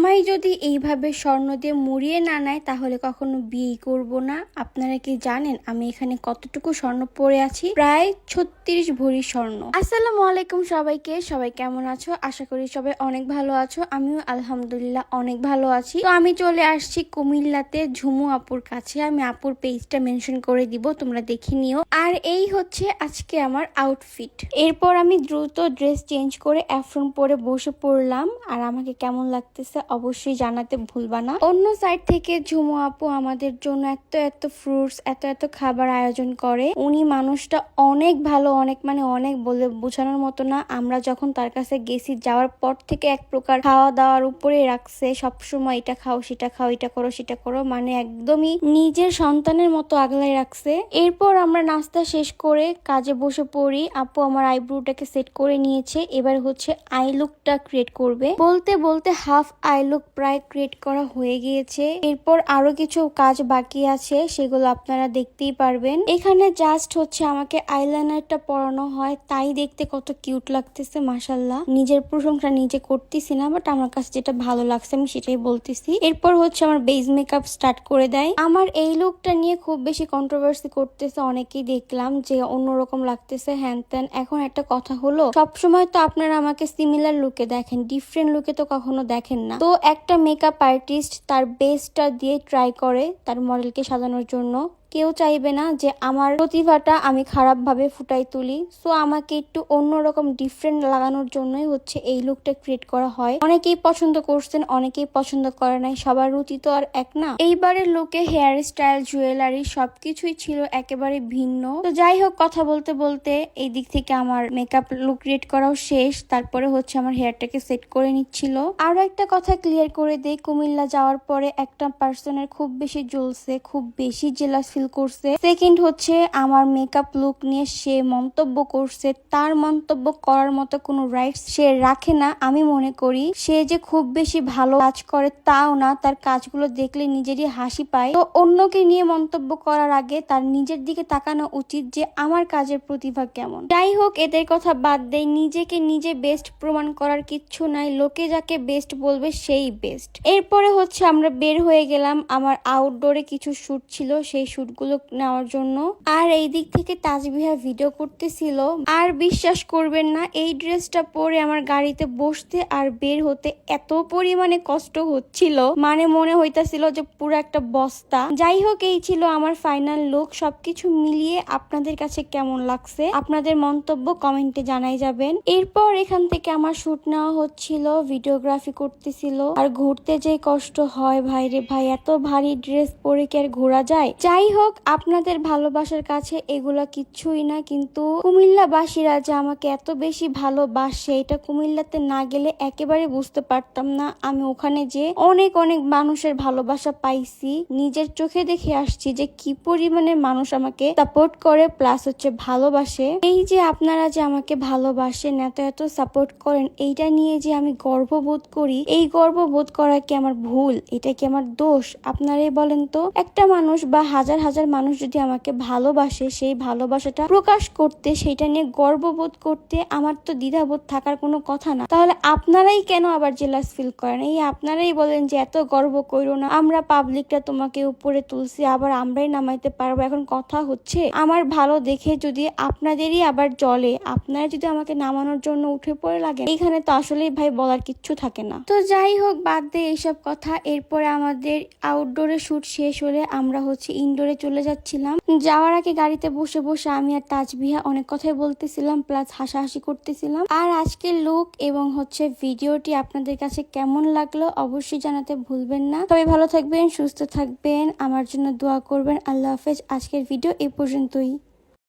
জামাই যদি এইভাবে স্বর্ণ দিয়ে মুড়িয়ে না নেয়, তাহলে কখনো বিয়ে করব না। আপনারা কি জানেন আমি এখানে কতটুকু স্বর্ণ পরে আছি? প্রায় ছত্রিশ ভরি স্বর্ণ। আসসালামু আলাইকুম সবাইকে। সবাই কেমন আছো? আশা করি সবাই অনেক ভালো আছো। আমিও আলহামদুলিল্লাহ অনেক ভালো আছি। তো আমি চলে আসছি কুমিল্লাতে ঝুমু আপুর কাছে। আমি আপুর পেজটা মেনশন করে দিব, তোমরা দেখে নিও। আর এই হচ্ছে আজকে আমার আউটফিট এরপর আমি দ্রুত ড্রেস চেঞ্জ করে অ্যাফ্রন পরে বসে পড়লাম। আর আমাকে কেমন লাগতেছে অবশ্যই জানাতে ভুলবা না। অন্য সাইড থেকে ঝুমু আপু আমাদের জন্য এত এত ফ্রুটস এত এত খাবার আয়োজন করে। উনি মানুষটা অনেক ভালো, অনেক মানে অনেক বলে বোঝানোর মতো না। আমরা যখন তার কাছে গেছি, যাওয়ার পর থেকে এক প্রকার খাওয়া দাওয়ার উপরে রাখছে। সবসময় এটা খাও, সেটা খাও, এটা করো, সেটা করো মানে একদমই নিজের সন্তানের মতো আগলাই রাখছে। এরপর আমরা নাস্তা শেষ করে কাজে বসে পড়ি। আপু আমার আইব্রোটাকে সেট করে নিয়েছে। এবার হচ্ছে আই লুকটা ক্রিয়েট করবে। বলতে বলতে হাফ আই লুক প্রায় ক্রিয়েট করা হয়ে গিয়েছে। এরপর আরও কিছু কাজ বাকি আছে, সেগুলো আপনারা দেখতেই পারবেন। এখানে জাস্ট হচ্ছে আমাকে আইলাইনারটা পরানো হয়, তাই দেখতে কত কিউট লাগতেছে মাসাল্লাহ নিজের প্রশংসা নিজে করতেছি না বাট আমার কাছে যেটা ভালো লাগছে আমি সেটাই বলতেছি। এরপর হচ্ছে আমার বেজ মেকআপ স্টার্ট করে দেয়। আমার এই লুকটা নিয়ে খুব বেশি কন্ট্রোভার্সি করতেছে অনেকেই দেখলাম যে অন্যরকম লাগতেছে, হ্যান ত্যান। এখন একটা কথা হলো, সবসময় তো আপনারা আমাকে সিমিলার লুকে দেখেন ডিফারেন্ট লুকে তো কখনো দেখেন না। তো একটা মেকআপ আর্টিস্ট তার বেস্টটা দিয়ে ট্রাই করে তার মডেলকে সাজানোর জন্য। কেউ চাইবে না যে আমার প্রতিভাটা আমি খারাপভাবে ফুটাই তুলি। সো আমাকে একটু অন্যরকম ডিফারেন্ট লাগানোর জন্যই হচ্ছে এই লুকটা ক্রিয়েট করা হয়। অনেকেই পছন্দ করছেন, অনেকেই পছন্দ করে নাই, সবার রুচি তো আর এক না। এইবারের লুকে হেয়ার স্টাইল জুয়েলারি সবকিছুই ছিল একেবারে ভিন্ন। তো যাই হোক, কথা বলতে বলতে এই দিক থেকে আমার মেকআপ লুক ক্রিয়েট করাও শেষ। তারপরে হচ্ছে আমার হেয়ারটাকে সেট করে নিচ্ছিল। আরও একটা কথা ক্লিয়ার করে দেই, কুমিল্লা যাওয়ার পরে একটা পার্সনের খুব বেশি জ্বলছে খুব বেশি জেলাস ফিল করছে। সেকেন্ড হচ্ছে আমার মেকআপ লুক নিয়ে সে মন্তব্য করছে। তার মন্তব্য করার মতো কোনো রাইটস সে রাখে না। আমি মনে করি সে যে খুব বেশি ভালো কাজ করে তাও না। তার কাজগুলো দেখলে নিজেরই হাসি পায়। তো অন্যকে নিয়ে মন্তব্য করার আগে তার নিজের দিকে তাকানো উচিত যে আমার কাজের প্রতিভা কেমন। যাই হোক, এদের কথা বাদ দেয় নিজেকে নিজে বেস্ট প্রমাণ করার কিচ্ছু নাই। লোকে যাকে বেস্ট বলবে সেই বেস্ট এরপরে হচ্ছে আমরা বের হয়ে গেলাম। আমার আউটডোরে কিছু শুট ছিল। সেই শুটগুলো নেওয়ার জন্য। আর এই দিক থেকে তাজবিহা ভিডিও করতেছিল। আর বিশ্বাস করবেন না, এই ড্রেসটা পরে আমার গাড়িতে বসতে আর বের হতে এত পরিমাণে কষ্ট হচ্ছিল। মানে মনে হইতাছিল যে পুরো একটা বস্তা। যাই হোক, এই ছিল আমার ফাইনাল লুক সবকিছু মিলিয়ে আপনাদের কাছে কেমন লাগছে? আপনাদের মন্তব্য কমেন্টে জানাই যাবেন। এরপর এখান থেকে আমার শুট নেওয়া হচ্ছিল ভিডিওগ্রাফি করতেছিল। আর ঘুরতে যে কষ্ট হয়, ভাইরে ভাই, এত ভারী ড্রেস পরে কি আর ঘোরা যায়? যাই হোক আপনাদের ভালোবাসার কাছে এগুলা কিচ্ছুই না, কিন্তু কুমিল্লাবাসীরা যে আমাকে এত বেশি ভালোবাসে, এটা কুমিল্লাতে না গেলে একেবারে বুঝতে পারতাম না। আমি ওখানে যে অনেক অনেক মানুষের ভালোবাসা পাইছি, নিজের চোখে দেখে আসছি যে কি পরিমাণে মানুষ আমাকে সাপোর্ট করে প্লাস হচ্ছে ভালোবাসে। এই যে আপনারা যে আমাকে ভালোবাসেন, এত এত সাপোর্ট করেন, এইটা নিয়ে যে আমি গর্ববোধ করি, এই গর্ববোধ করা কি আমার ভুল? এটা কি আমার দোষ? আপনারাই বলেন তো। একটা মানুষ বা হাজার হাজার মানুষ যদি আমাকে ভালোবাসে, সেই ভালোবাসাটা প্রকাশ করতে সেটা নিয়ে গর্ববোধ করতে আমার তো দ্বিধাবোধ থাকার কোনো কথা না। তাহলে আপনারাই কেন আবার জেলাস ফিল করেন? এই আপনারাই বলেন যে এত গর্ব করো না। আমরা পাবলিকটা তোমাকে উপরে তুলছি, আবার আমরাই নামাইতে পারব। এখন কথা হচ্ছে, আমার ভালো দেখে যদি আপনাদেরই আবার জলে আপনারা যদি আমাকে নামানোর জন্য উঠে পড়ে লাগে এখানে তো আসলেই ভাই বলার কিচ্ছু থাকে না। তো যাই হোক, বাদ দিয়ে এইসব কথা। এরপরে আমাদের আউটডোরে শুট শেষ হলে আমরা হচ্ছে ইনডোরে চলে যাচ্ছিলাম। যাওয়ার আগে গাড়িতে বসে বসে আমি আর তাজবিহা অনেক কথাই বলতেছিলাম প্লাস হাসাহাসি করতেছিলাম। আর আজকের লুক এবং হচ্ছে ভিডিওটি আপনাদের কাছে কেমন লাগল অবশ্যই জানাতে ভুলবেন না। তবে ভালো থাকবেন, সুস্থ থাকবেন, আমার জন্য দোয়া করবেন। আল্লাহ হাফেজ, আজকের ভিডিও এই পর্যন্তই।